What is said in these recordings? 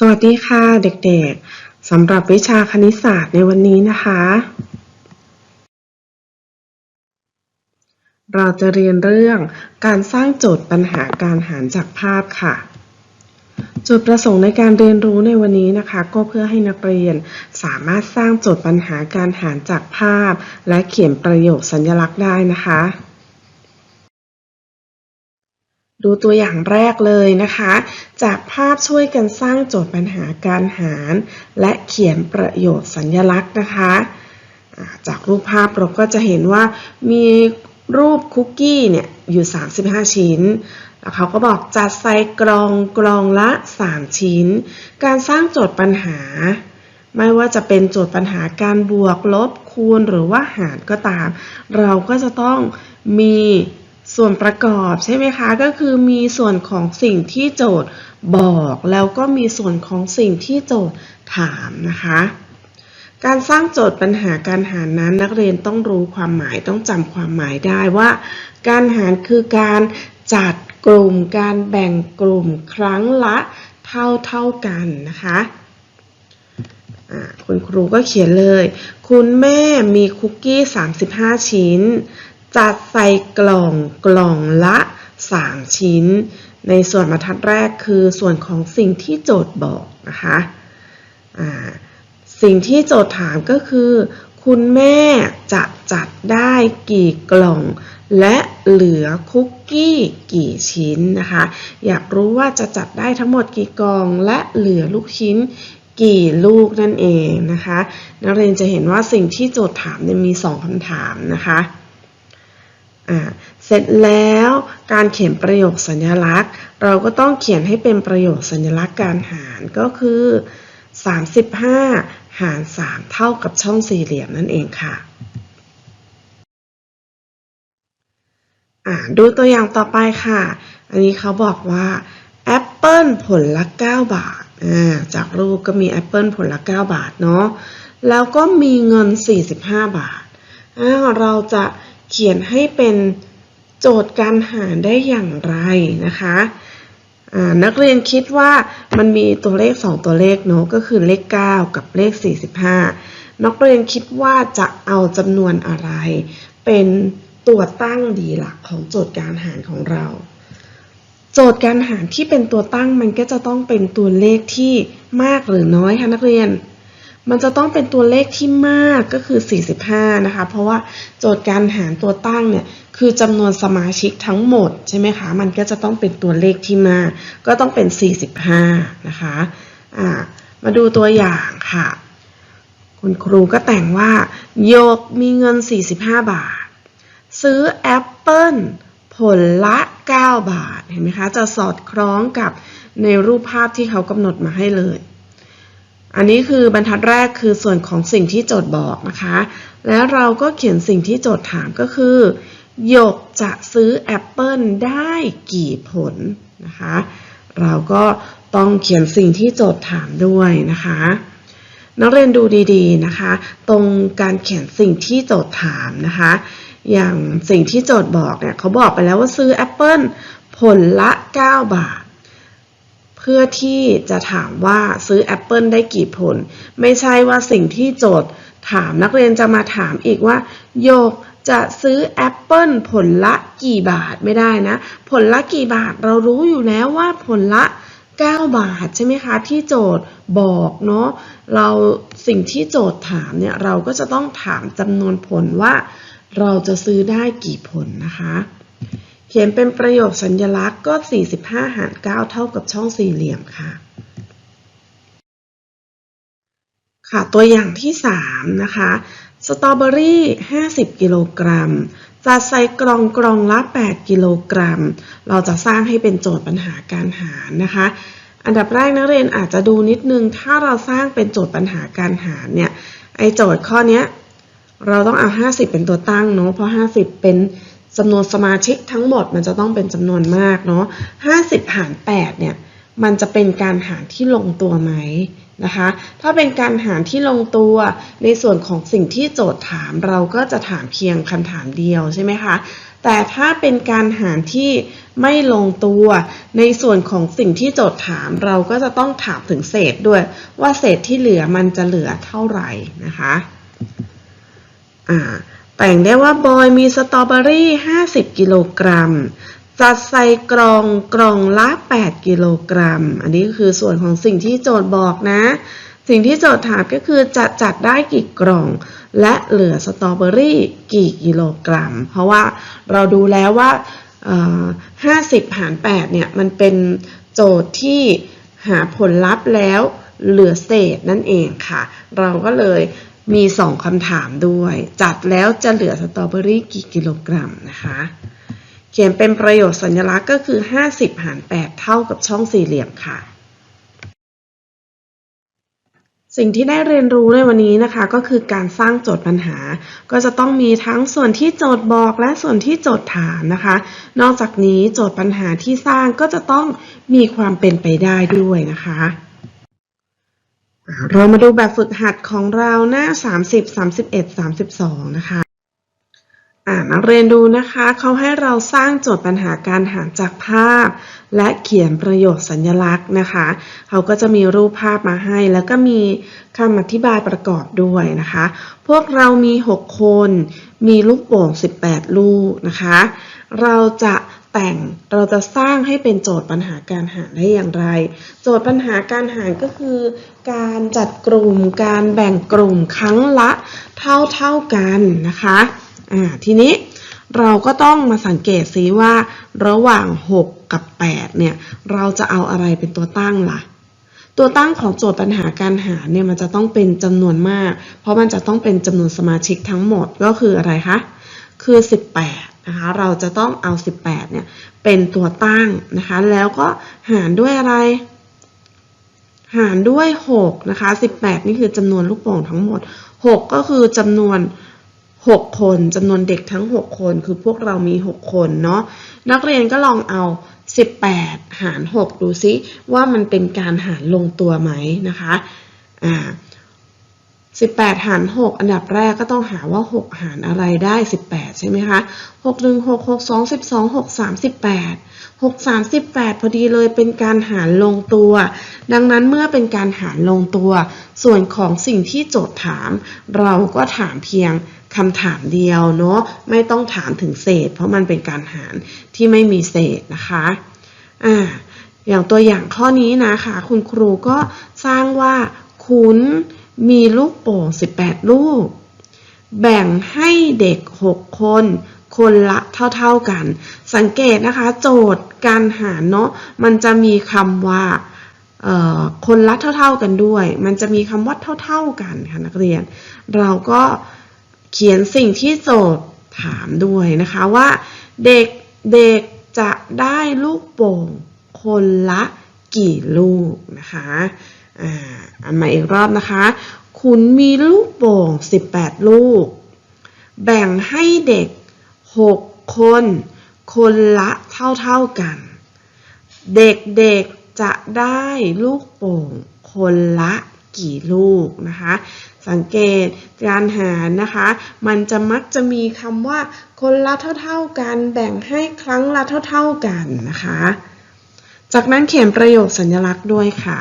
สวัสดีค่ะเด็กๆ สำหรับวิชาคณิตศาสตร์ในวันนี้นะคะ เราจะเรียนเรื่องการสร้างโจทย์ปัญหาการหารจากภาพค่ะ จุดประสงค์ในการเรียนรู้ในวันนี้นะคะ ก็เพื่อให้นักเรียนสามารถสร้างโจทย์ปัญหาการหารจากภาพ และเขียนประโยคสัญลักษณ์ได้นะคะ ดูตัวอย่างแรกเลยนะคะ จากภาพช่วยกันสร้างโจทย์ปัญหาการหาร และเขียนประโยชน์สัญลักษณ์นะคะ จากรูปภาพเราก็จะเห็นว่ามีรูปคุกกี้เนี่ยอยู่ 35 ชิ้น แล้วเขาก็บอกจัดใส่กล่องกล่องละ 3 ชิ้น การสร้างโจทย์ปัญหา ไม่ว่าจะเป็นโจทย์ปัญหาการบวกลบคูณหรือว่าหารก็ตาม เราก็จะต้องมี ส่วนประกอบใช่ไหมคะ ก็คือมีส่วนของสิ่งที่โจทย์บอกแล้วก็มีส่วนของสิ่งที่โจทย์ถามนะคะ การสร้างโจทย์ปัญหาการหารนั้นนักเรียนต้องรู้ความหมายต้องจำความหมายได้ว่า การหารคือการจัดกลุ่มการแบ่งกลุ่มครั้งละเท่าเท่ากันนะคะคุณครูก็เขียนเลย คุณแม่มีคุกกี้ 35 ชิ้น จัดใส่กล่องกล่องละ 3 ชิ้น ในส่วนบรรทัดแรกคือส่วนของสิ่งที่โจทย์บอกนะคะสิ่งที่โจทย์ถามก็คือ คุณแม่จะจัดได้กี่กล่อง และเหลือคุกกี้กี่ชิ้นนะคะ อยากรู้ว่าจะจัดได้ทั้งหมดกี่กล่อง และเหลือลูกชิ้นกี่ลูกนั่นเองนะคะ นักเรียนจะเห็นว่าสิ่งที่โจทย์ถามเนี่ยมี 2คำถามนะคะ เสร็จแล้วการเขียนประโยคสัญลักษณ์ เราก็ต้องเขียนให้เป็นประโยคสัญลักษณ์การหารก็คือ 35 หาร 3 เท่ากับช่องสี่เหลี่ยมนั่นเองค่ะอ่าดูตัวอย่างต่อไปค่ะ อันนี้เขาบอกว่าแอปเปิลผลละ 9 บาทาจากรูปก็มีแอปเปิลผลละ 9 บาทเนาะ แล้วก็มีเงิน 45 บาทาเราจะ เขียนให้เป็นโจทย์การหารได้อย่างไรนะคะนักเรียนคิดว่ามันมีตัวเลข 2 ตัวเลขเนาะก็คือเลข 9 กับเลข 45 นักเรียนคิดว่าจะเอาจำนวนอะไร เป็นตัวตั้งดีหลักของโจทย์การหารของเรา โจทย์การหารที่เป็นตัวตั้งมันก็จะต้องเป็นตัวเลขที่มากหรือน้อยคะนักเรียน มันจะต้องเป็นตัวเลขที่มากก็คือ 45 นะคะ เพราะว่าโจทย์การหารตัวตั้งเนี่ยคือจำนวนสมาชิกทั้งหมดใช่ไหมคะ มันก็จะต้องเป็นตัวเลขที่มาก ก็ต้องเป็น 45 นะคะอ่ามาดูตัวอย่างค่ะ คุณครูก็แต่งว่าโยกมีเงิน 45 บาท ซื้อแอปเปิลผลละ 9 บาท เห็นไหมคะ จะสอดคล้องกับในรูปภาพที่เขากำหนดมาให้เลย อันนี้คือบรรทัดแรกคือส่วนของสิ่งที่โจทย์บอกนะคะ แล้วเราก็เขียนสิ่งที่โจทย์ถามก็คือหยกจะซื้อแอปเปิลได้กี่ผลนะคะ เราก็ต้องเขียนสิ่งที่โจทย์ถามด้วยนะคะนักเรียนดูดีๆนะคะ ตรงการเขียนสิ่งที่โจทย์ถามนะคะ อย่างสิ่งที่โจทย์บอกเนี่ยเขาบอกไปแล้วว่าซื้อแอปเปิลผลละ 9 บาท พื่อที่จะถามว่าซื้อแอปเปิลได้กี่ผล ไม่ใช่ว่าสิ่งที่โจทย์ถามนักเรียนจะมาถามอีกว่าโยกจะซื้อแอปเปิลผลละกี่บาทไม่ได้นะ ผลละกี่บาทเรารู้อยู่แล้วว่าผลละ 9 บาทใช่ไหมคะที่โจทย์บอกเนาะเราสิ่งที่โจทย์ถามเนี่ยเราก็จะต้องถามจำนวนผลว่า เราจะซื้อได้กี่ผลนะคะ เขียนเป็นประโยคสัญญลักษณ์ก็ 45 หาร 9 เท่ากับช่องสี่เหลี่ยมค่ะ ค่ะ ตัวอย่างที่ 3 นะคะ สตรอเบอรี่ 50 กิโลกรัม จัดใส่กล่องกล่องละ 8 กิโลกรัม เราจะสร้างให้เป็นโจทย์ปัญหาการหารนะคะ อันดับแรกนักเรียนอาจจะดูนิดนึง ถ้าเราสร้างเป็นโจทย์ปัญหาการหารเนี่ย ไอโจทย์ข้อนี้เราต้องเอา 50 เป็นตัวตั้งเนาะ เพราะ 50 เป็น จำนวนสมาชิกทั้งหมดมันจะต้องเป็นจำนวนมากเนาะ50 หาร 8 เนี่ย มันจะเป็นการหารที่ลงตัวไหมนะคะ ถ้าเป็นการหารที่ลงตัวในส่วนของสิ่งที่โจทย์ถามเราก็จะถามเพียงคำถามเดียวใช่ไหมคะ แต่ถ้าเป็นการหารที่ไม่ลงตัว ในส่วนของสิ่งที่โจทย์ถามเราก็จะต้องถามถึงเศษด้วย ว่าเศษที่เหลือมันจะเหลือเท่าไหร่นะคะ อ่า แต่งได้ว่าบอยมีสตรอเบอรี่ 50 กิโลกรัม จัดใส่กล่องกล่องละ 8 กิโลกรัม อันนี้คือส่วนของสิ่งที่โจทย์บอกนะ สิ่งที่โจทย์ถามก็คือจะจัดได้กี่กล่อง และเหลือสตรอเบอรี่กี่กิโลกรัม เพราะว่าเราดูแล้วว่า 50 หาร 8 เนี่ย มันเป็นโจทย์ที่หาผลลัพธ์แล้วเหลือเศษนั่นเองค่ะ เราก็เลย มี2คำถามด้วย จัดแล้วจะเหลือสตรอเบอรี่กี่กิโลกรัมนะคะ เขียนเป็นประโยชน์สัญลักษณ์ก็คือ 50 หาร 8 เท่ากับช่องสี่เหลี่ยมค่ะ สิ่งที่ได้เรียนรู้ในวันนี้นะคะ ก็คือการสร้างโจทย์ปัญหา ก็จะต้องมีทั้งส่วนที่โจทย์บอกและส่วนที่โจทย์ถามนะคะ นอกจากนี้โจทย์ปัญหาที่สร้างก็จะต้องมีความเป็นไปได้ด้วยนะคะ เรามาดูแบบฝึกหัดของเราหน้า 30 31 32 นะคะ อ่านักเรียนดูนะคะเขาให้เราสร้างโจทย์ปัญหาการหารจากภาพ และเขียนประโยคสัญลักษณ์นะคะเขาก็จะมีรูปภาพมาให้ แล้วก็มีคำอธิบายประกอบด้วยนะคะ พวกเรามี 6 คน มีลูกโป่ง 18 ลูกนะคะ เราจะแต่งเราจะสร้างให้เป็นโจทย์ปัญหาการหารได้อย่างไร โจทย์ปัญหาการหารก็คือ การจัดกลุ่มการแบ่งกลุ่มครั้งละเท่าเท่ากันนะคะ อ่าทีนี้เราก็ต้องมาสังเกตซิว่า ระหว่าง 6 กับ 8 เนี่ย เราจะเอาอะไรเป็นตัวตั้งล่ะ ตัวตั้งของโจทย์ปัญหาการหาเนี่ยมันจะต้องเป็นจำนวนมาก เพราะมันจะต้องเป็นจำนวนสมาชิกทั้งหมดก็คืออะไรคะ คือ 18 นะคะ เราจะต้องเอา 18 เนี่ย เป็นตัวตั้งนะคะ แล้วก็หารด้วยอะไร หารด้วย 6 นะคะ 18 นี่คือจำนวนลูกโป่งทั้งหมด 6 ก็คือจำนวน 6 คนจำนวนเด็กทั้ง 6 คน คือพวกเรามี 6 คนเนาะนักเรียนก็ลองเอา 18 หาร 6 ดูซิว่ามันเป็นการหารลงตัวไหมนะคะอ่า18 หาร 6 อันดับแรกก็ต้องหาว่า 6 หารอะไรได้ 18 ใช่ไหมคะ 6 1 6 6 2 12 6 38 6 38 พอดีเลยเป็นการหารลงตัว ดังนั้นเมื่อเป็นการหารลงตัว ส่วนของสิ่งที่โจทย์ถาม เราก็ถามเพียง คำถามเดียวเนาะไม่ต้องถามถึงเศษ เพราะมันเป็นการหารที่ไม่มีเศษนะคะอ่าอย่างตัวอย่างข้อนี้นะคะ คุณครูก็สร้างว่าคุณมีลูกโป่ง 18 ลูก แบ่งให้เด็ก 6 คน คนละเท่าๆกัน สังเกตนะคะ โจทย์การหารเนาะมันจะมีคำว่าคนละเท่าๆกันด้วย มันจะมีคำว่าเท่า ๆกันค่ะนักเรียน เราก็ เขียนสิ่งที่โจทย์ถามด้วยนะคะว่าเด็กเด็กจะได้ลูกโป่งคนละกี่ลูกนะคะอ่าอันใหม่อีกรอบนะคะ คุณมีลูกโป่ง 18 ลูก แบ่งให้เด็ก 6 คน คนละเท่าๆกัน เด็กๆจะได้ลูกโป่งคนละ กี่ลูกนะคะ สังเกตการหารนะคะ มันจะมักจะมีคำว่าคนละเท่า ๆกัน แบ่งให้ครั้งละเท่า ๆกันนะคะ จากนั้นเขียนประโยคสัญลักษณ์ด้วยค่ะ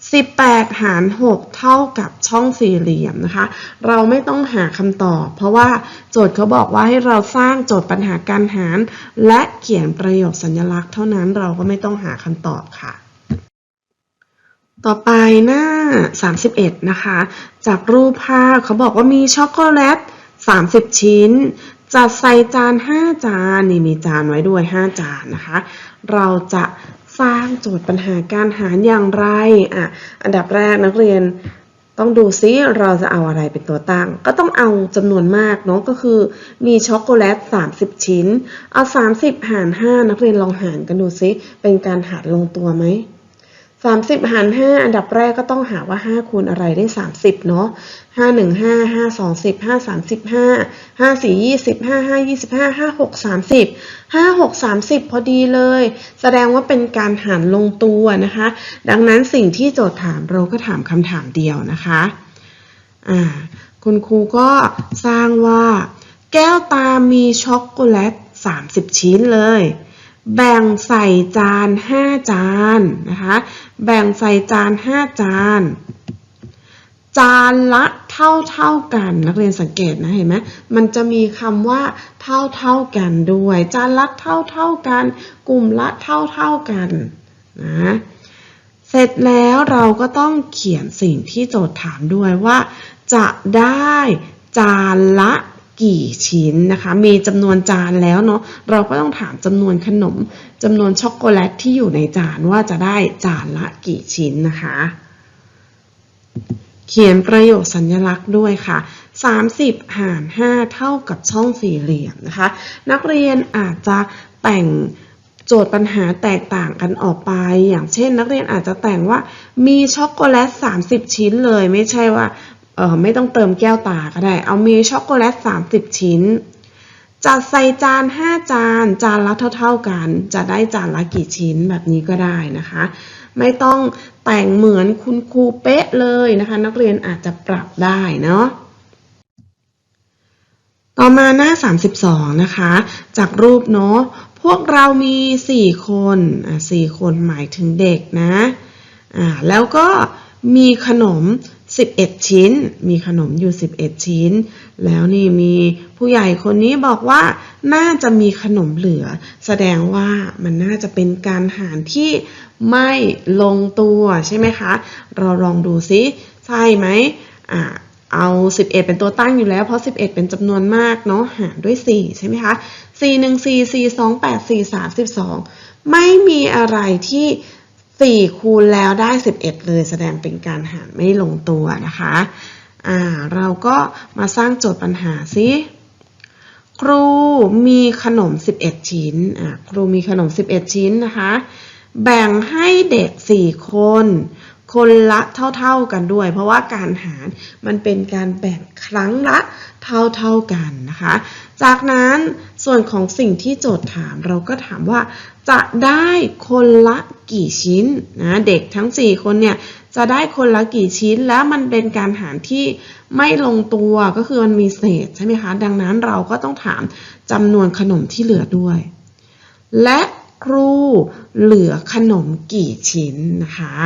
18 หาร 6 เท่ากับช่องสี่เหลี่ยมนะคะ เราไม่ต้องหาคำตอบ เพราะว่าโจทย์เขาบอกว่าให้เราสร้างโจทย์ปัญหาการหาร และเขียนประโยคสัญลักษณ์เท่านั้นเราก็ไม่ต้องหาคำตอบค่ะ ต่อไปหน้า 31 นะคะ จากรูปภาพเขาบอกว่ามีช็อกโกแลต 30 ชิ้น จัดใส่จาน 5 จาน นี่มีจานไว้ด้วย 5 จานนะคะ เราจะสร้างโจทย์ปัญหาการหารอย่างไรอะอันดับแรกนักเรียนต้องดูซิเราจะเอาอะไรเป็นตัวตั้ง ก็ต้องเอาจำนวนมากเนาะก็คือมีช็อกโกแลต 30 ชิ้น เอา 30 หาร 5 นักเรียนลองหารกันดูซิเป็นการหารลงตัวไหม 30 หาร 5 อันดับแรกก็ต้องหาว่า 5 คูณอะไรได้ 30 เนาะ5 1 5 5 2 10 5 35 5 4 20 5 5 25 5 6 30 5 6 30 พอดีเลย แสดงว่าเป็นการหารลงตัวนะคะ ดังนั้นสิ่งที่โจทย์ถามเราก็ถามคำถามเดียวนะคะอ่าคุณครูก็สร้างว่า แก้วตามีช็อกโกแลต 30 ชิ้นเลย แบ่งใส่จาน5จานนะคะแบ่งใส่จาน5จาน จานละเท่าเท่ากัน นักเรียนสังเกตนะเห็นไหมมันจะมีคำว่าเท่าเท่ากันด้วย จานละเท่าเท่ากัน กลุ่มละเท่าเท่ากันนะเสร็จแล้วเราก็ต้องเขียนสิ่งที่โจทย์ถามด้วยว่า จะได้จานละ กี่ชิ้นนะคะ มีจำนวนจานแล้วเนาะเราก็ต้องถามจำนวนขนมจำนวนช็อกโกแลตที่อยู่ในจานว่าจะได้จานละกี่ชิ้นนะคะ เขียนประโยคสัญลักษณ์ด้วยค่ะ 30 หาร 5 เท่ากับช่องสี่เหลี่ยมนะคะ นักเรียนอาจจะแต่งโจทย์ปัญหาแตกต่างกันออกไป อย่างเช่น นักเรียนอาจจะแต่งว่ามีช็อกโกแลต 30 ชิ้นเลย ไม่ใช่ว่า ออไม่ต้องเติมแก้วตาก็ได้ เอามีช็อกโกแลต 30 ชิ้น จัดใส่จาน 5 จาน จานละเท่า ๆกัน จะได้จานละกี่ชิ้นแบบนี้ก็ได้นะคะ ไม่ต้องแต่งเหมือนคุณครูเป๊ะเลยนะคะ นักเรียนอาจจะปรับได้เนาะต่อมาหน้า 32 นะคะ จากรูปเนาะพวกเรามี 4 คนอะ4คนหมายถึงเด็กนะอ่าแล้วก็มีขนม 11 ชิ้น มีขนมอยู่ 11 ชิ้น แล้วนี่มีผู้ใหญ่คนนี้บอกว่าน่าจะมีขนมเหลือ แสดงว่ามันน่าจะเป็นการหารที่ไม่ลงตัวใช่ไหมคะ เราลองดูซิใช่ไหมอ่าเอา 11 เป็นตัวตั้งอยู่แล้วเพราะ 11 เป็นจำนวนมากเนาะหารด้วย 4 ใช่ไหมคะ 4 1 4 4 2 8 4 3 12 ไม่มีอะไรที่ 4 คูณแล้วได้ 11 เลยแสดงเป็นการหารไม่ลงตัวนะคะ อ่า เราก็มาสร้างโจทย์ปัญหาสิ ครูมีขนม 11 ชิ้น อ่า ครูมีขนม 11 ชิ้นนะคะ แบ่งให้เด็ก 4 คน คนละเท่าๆกันด้วย เพราะว่าการหารมันเป็นการแบ่งครั้งละเท่าๆกันนะคะ จากนั้นส่วนของสิ่งที่โจทย์ถามเราก็ถามว่าจะได้คนละกี่ชิ้นนะเด็กทั้ง 4 คนเนี่ยจะได้คนละกี่ชิ้นแล้วมันเป็นการหารที่ไม่ลงตัวก็คือมันมีเศษใช่ไหมคะดังนั้นเราก็ต้องถามจำนวนขนมที่เหลือด้วย และครูเหลือขนมกี่ชิ้นนะคะ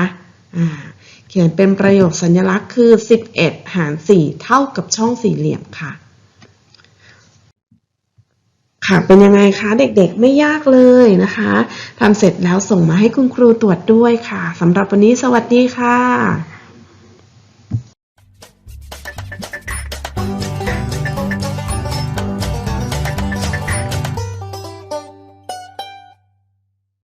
เขียนเป็นประโยคสัญลักษณ์คือ 11 หาร 4 เท่ากับช่องสี่เหลี่ยมค่ะ ค่ะ เป็นยังไงคะเด็กๆ ไม่ยากเลยนะคะทำเสร็จแล้วส่งมาให้คุณครูตรวจด้วยค่ะสำหรับวันนี้สวัสดีค่ะ